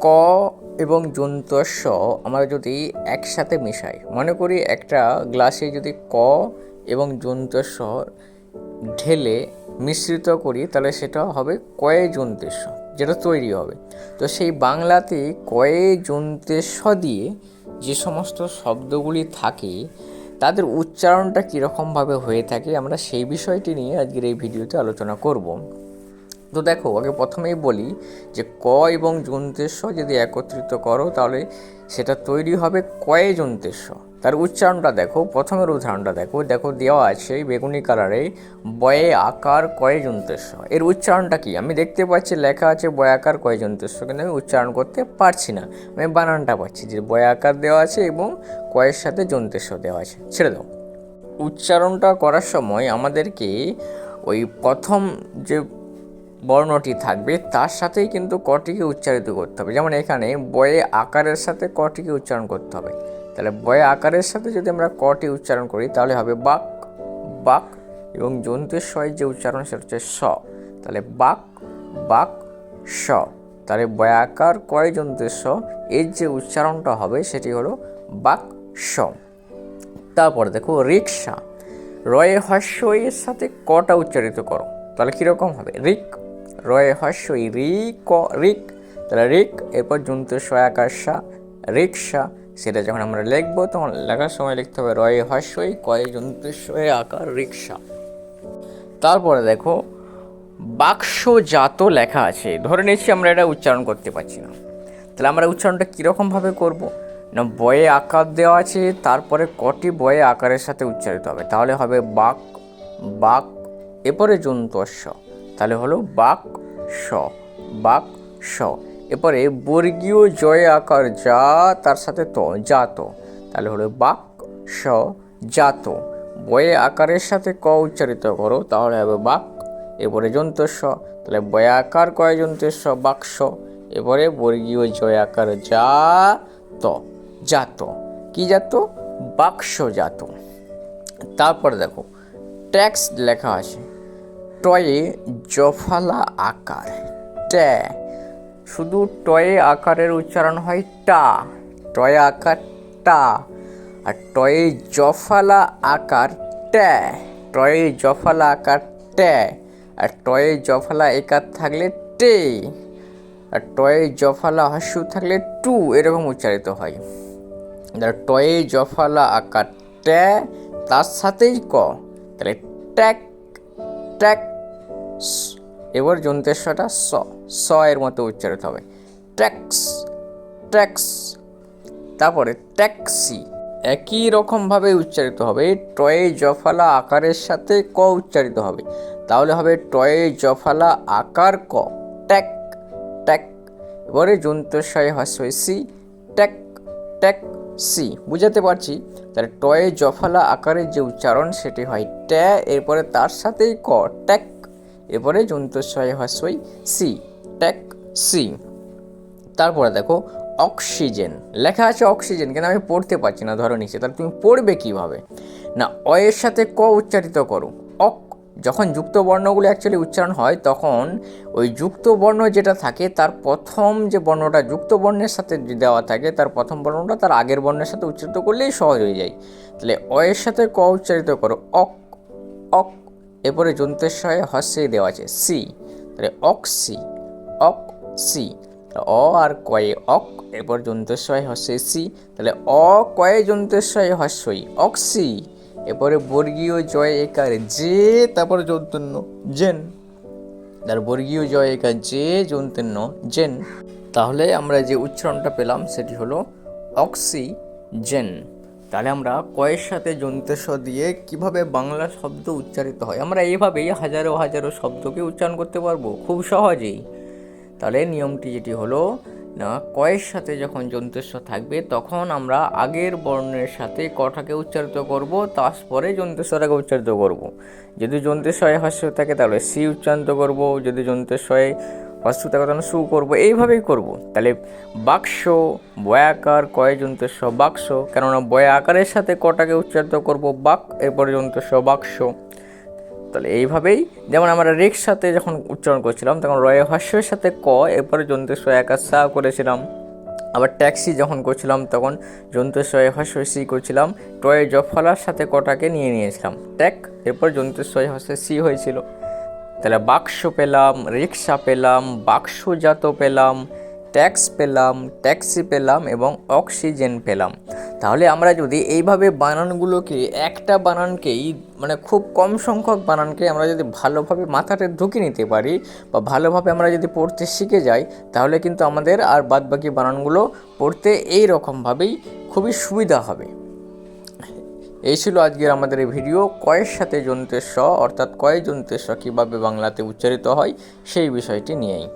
ক এবং যন্তস্ব আমরা যদি একসাথে মিশাই, মনে করি একটা গ্লাসে যদি ক এবং যন্তস্ব ঢেলে মিশ্রিত করি, তাহলে সেটা হবে কয়ে যন্তেস্ব যেটা তৈরি হবে। তো সেই বাংলাতে কয়ে যন্তেস্ব দিয়ে যে সমস্ত শব্দগুলি থাকে, তাদের উচ্চারণটা কীরকমভাবে হয়ে থাকে, আমরা সেই বিষয়টি নিয়ে আজকের এই ভিডিওতে আলোচনা করব। তো দেখো, আগে প্রথমেই বলি যে ক এবং যন্তেস্ব যদি একত্রিত করো, তাহলে সেটা তৈরি হবে কয়ে যন্তেস্ব তার উচ্চারণটা দেখো, প্রথমের উদাহরণটা দেখো দেখো দেওয়া আছে বেগুনি কালারে বয়ে আকার কয়ে যন্তেস্ব এর উচ্চারণটা কি? আমি দেখতে পাচ্ছি লেখা আছে বয় আকার কয়ে যন্তেস্ব কিন্তু আমি উচ্চারণ করতে পারছি না। আমি বানানটা পাচ্ছি যে বয় আকার দেওয়া আছে এবং কয়ের সাথে যন্তেস্ব দেওয়া আছে। ছেড়ে দাও। উচ্চারণটা করার সময় আমাদেরকে ওই প্রথম যে বর্ণটি থাকবে, তার সাথেই কিন্তু কটিকে উচ্চারিত করতে হবে। যেমন এখানে বয়ে আকারের সাথে কটিকে উচ্চারণ করতে হবে। তাহলে বয়ে আকারের সাথে যদি আমরা কটি উচ্চারণ করি, তাহলে হবে বাক বাক এবং জন্তুর স্বয়ের যে উচ্চারণ, সেটা হচ্ছে স। তাহলে বাক বাক, স। তাহলে বয় আকার কয় জন্তুর স এর যে উচ্চারণটা হবে, সেটি হলো বাক, স। তারপর দেখো রিক্সা রয়ে হস্যই এর সাথে কটা উচ্চারিত করো? তাহলে কীরকম হবে? রিক রয়ে হস্যই রি ক রিক, তাহলে রিক, এরপর জন্তু সয়াকাশা রিক্সা সেটা যখন আমরা লিখব, তখন লেখার সময় লিখতে হবে রয়ে হস্যই কয়ে জন্তু সয়ে আকার রিক্সা তারপরে দেখো, বাক্সজাত লেখা আছে। ধরে নিচ্ছি আমরা এটা উচ্চারণ করতে পারছি না। তাহলে আমরা উচ্চারণটা কীরকমভাবে করব? না, বয়ে আকার দেওয়া আছে, তারপরে কটি বয়ে আকারের সাথে উচ্চারিত হবে। তাহলে হবে বাক বাক, এরপরে জন্তস্ব তাহলে হলো বাক স বাক স। এরপরে বর্গীয় জয় আকার যা, তার সাথে ত, জাত। তাহলে হলো বাক স, জাত। বয়ে আকারের সাথে ক উচ্চারিত করো, তাহলে হবে বাক। এরপরে যন্তস্ব তাহলে বয়ে আকার কয় যন্তস্ব বাক্স এরপরে বর্গীয় জয় আকার যা, ত, জাত। কি জাত? বাক্স জাত। তারপর দেখো ট্যাক্স লেখা আছে। টয়ে জফালা আকার। ট্যা। শুধু টয়ে আকারের উচ্চারণ হয় টা। টয়ে আকার টা। আর টয়ে জফালা আকার ট্যা। টয়ে জফালা আকার ট্যা। আর টয়ে জফালা একার থাকলে টে। আর টয়ে জফালা হাস্য থাকলে টু এরকম উচ্চারিত হয়। টয়ে জফালা আকার ট্যা, তার সাথেই ক। তাহলে ট্যাক ট্যাক এবার যন্ত্রেশ্বরটা স স এর মতো উচ্চারিত হবে। ট্যাক্স ট্যাক্স তারপরে ট্যাক্সি, একই রকমভাবে উচ্চারিত হবে। টয়ে জফালা আকারের সাথে ক উচ্চারিত হবে। তাহলে হবে টয়ে জফালা আকার ক, ট্যাক ট্যাক। এবারে যন্ত্রশয় হস্যই সি, ট্যাক ট্যাক সি। বুঝাতে পারছি? তাহলে টয়ে জফালা আকারের যে উচ্চারণ সেটি হয় ট্যা, এরপরে তার সাথেই ক, ট্যাক, এরপরে যন্ত্রশয় হস্যই সি, ট্যাক, সি। তারপরে দেখো, অক্সিজেন। লেখা আছে অক্সিজেন, কিন্তু আমি পড়তে পারছি না, ধরো নিচে তাহলে তুমি পড়বে কীভাবে? না অয়ের সাথে ক উচ্চারিত করো। অক যখন যুক্ত বর্ণগুলো অ্যাকচুয়ালি উচ্চারণ হয়, তখন ওই যুক্ত বর্ণ যেটা থাকে, তার প্রথম যে বর্ণটা যুক্ত বর্ণের সাথে দেওয়া থাকে, তার প্রথম বর্ণটা তার আগের বর্ণের সাথে উচ্চারিত করলেই সহজ হয়ে যায়। তাহলে অয়ের সাথে ক উচ্চারিত করো? অক অক, এরপরে যন্ত্রের সহায় হস্যে দেওয়া আছে, সি। তাহলে অক্সি অক, সি। অ আর কয়ে অক, এরপর যন্ত্রের সহায় হস্যে সি। তাহলে অ কয়ে যন্ত্রের সহায় হস্যই অক্সি এরপরে বর্গীয় জয় একার যে, তারপরে যন্তন্য, জেন। তার বর্গীয় জয় একার যে, যন্তন্য, জেন। তাহলে আমরা যে উচ্চারণটা পেলাম, সেটি হলো অক্সিজেন। তাহলে আমরা কয়ের সাথে যন্ত্রেশ দিয়ে কীভাবে বাংলা শব্দ উচ্চারিত হয়, আমরা এইভাবেই হাজারো হাজারো শব্দকে উচ্চারণ করতে পারব, খুব সহজেই। তাহলে নিয়মটি যেটি হলো কয়ের সাথে যখন যন্ত্রেস্ব থাকবে, তখন আমরা আগের বর্ণের সাথে কটাকে উচ্চারিত করব, তারপরে যন্ত্রেশ্বটাকে উচ্চারিত করব। যদি যন্ত্রেশ্বয়ে হাস্য থাকে, তাহলে সি উচ্চারিত করব, যদি যন্ত্রেশ্বয়ে হস্য থাকে, তাহলে সু করব, এইভাবেই করব। তাহলে বাক্স বয়াকার কয় যন্ত্রেস্ব বাক্স, কেননা বয়া আকারের সাথে কটাকে উচ্চারিত করব? বাক, এরপরে যন্ত্রেস্ব বাক্স। তাহলে এইভাবেই, যেমন আমরা রেক্স সাথে যখন উচ্চারণ করছিলাম, তখন রয়ে হস্যের সাথে ক, এরপরে সয় একা সা করেছিলাম। আবার ট্যাক্সি যখন করছিলাম, তখন যন্ত্রের সয় হস্য সি করছিলাম। টয়ে জফলার সাথে কটাকে নিয়ে নিয়েছিলাম। ট্যাক, এরপর যন্ত্রের সয় হস্য সি হয়েছিল। তাহলে বাক্স পেলাম, রিক্সা পেলাম, বাক্সজাত পেলাম, ট্যাক্স পেলাম, ট্যাক্সি পেলাম এবং অক্সিজেন পেলাম। তাহলে আমরা যদি এইভাবে বানানগুলোকে, একটা বানানকেই মানে খুব কম সংখ্যক বানানকে আমরা যদি ভালোভাবে মাথাতে ঢুকে নিতে পারি বা ভালোভাবে আমরা যদি পড়তে শিখে যাই, তাহলে কিন্তু আমাদের আর বাদবাকি বানানগুলো পড়তে এই রকমভাবেই খুবই সুবিধা হবে। এই ছিল আজকের আমাদের এই ভিডিও। কয়ের সাথে যন্ত্রের স, অর্থাৎ কয় যন্ত্রের স কীভাবে বাংলাতে উচ্চারিত হয়, সেই বিষয়টি নিয়েই।